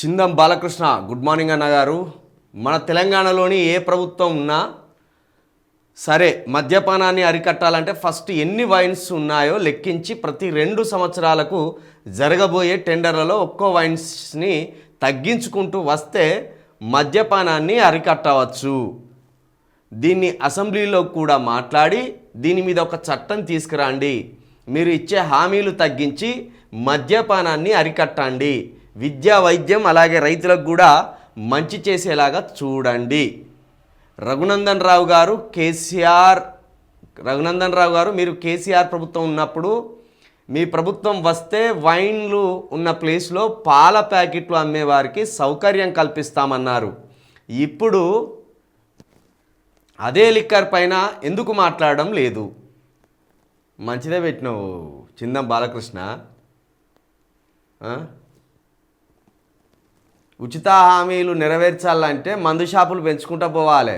Chindam Balakrishna good morning అన్న గారు. మన తెలంగాణలోని ఏ ప్రభుత్వం ఉన్నా సరే మద్యపానాన్ని అరికట్టాలంటే ఫస్ట్ ఎన్ని వైన్స్ ఉన్నాయో లెక్కించి ప్రతి రెండు సంవత్సరాలకు జరగబోయే టెండర్లలో ఒక్కో వైన్స్ని తగ్గించుకుంటూ వస్తే మద్యపానాన్ని అరికట్టవచ్చు. దీన్ని అసెంబ్లీలో కూడా మాట్లాడి దీని మీద ఒక చట్టం తీసుకురండి. మీరు ఇచ్చే హామీలు తగ్గించి మద్యపానాన్ని అరికట్టండి. విద్యా వైద్యం అలాగే రైతులకు కూడా మంచి చేసేలాగా చూడండి. రఘునందన్ రావు గారు కేసీఆర్ రఘునందన్ రావు గారు మీరు కేసీఆర్ ప్రభుత్వం ఉన్నప్పుడు మీ ప్రభుత్వం వస్తే వైన్లు ఉన్న ప్లేస్లో పాల ప్యాకెట్లు అమ్మేవారికి సౌకర్యం కల్పిస్తామన్నారు. ఇప్పుడు అదే లిక్కర్ పైన ఎందుకు మాట్లాడడం లేదు? మంచిదే పెట్టినావు చిందం బాలకృష్ణ. ఉచిత హామీలు నెరవేర్చాలంటే మందు షాపులు పెంచుకుంటూ పోవాలి.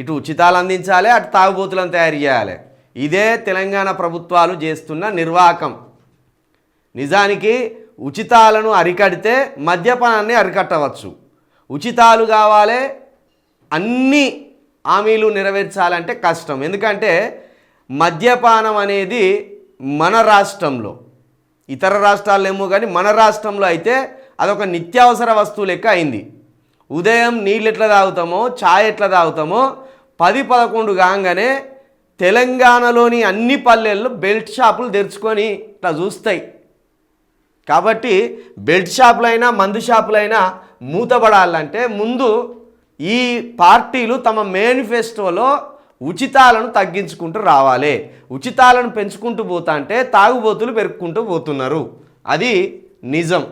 ఇటు ఉచితాలు అందించాలి అటు తాగుబోతులను తయారు చేయాలి. ఇదే తెలంగాణ ప్రభుత్వాలు చేస్తున్న నిర్వాహకం నిజానికి ఉచితాలను అరికడితే మద్యపానాన్ని అరికట్టవచ్చు. ఉచితాలు కావాలి అన్ని హామీలు నెరవేర్చాలంటే కష్టం. ఎందుకంటే మద్యపానం అనేది మన రాష్ట్రంలో ఇతర రాష్ట్రాల్లో ఏమో కానీ మన రాష్ట్రంలో అయితే అదొక నిత్యావసర వస్తువు లెక్క అయింది. ఉదయం నీళ్ళు ఎట్లా తాగుతామో ఛాయ్ ఎట్లా తాగుతామో పది పదకొండు కాగానే తెలంగాణలోని అన్ని పల్లెల్లో బెల్ట్ షాపులు తెరుచుకొని ఇట్లా చూస్తాయి. కాబట్టి బెల్ట్ షాపులైనా మందు షాపులైనా మూతపడాలంటే ముందు ఈ పార్టీలు తమ మేనిఫెస్టోలో ఉచితాలను తగ్గించుకుంటూ రావాలి. ఉచితాలను పెంచుకుంటూ పోతా అంటే తాగుబోతులు పెరుక్కుంటూ పోతున్నారు. అది నిజం.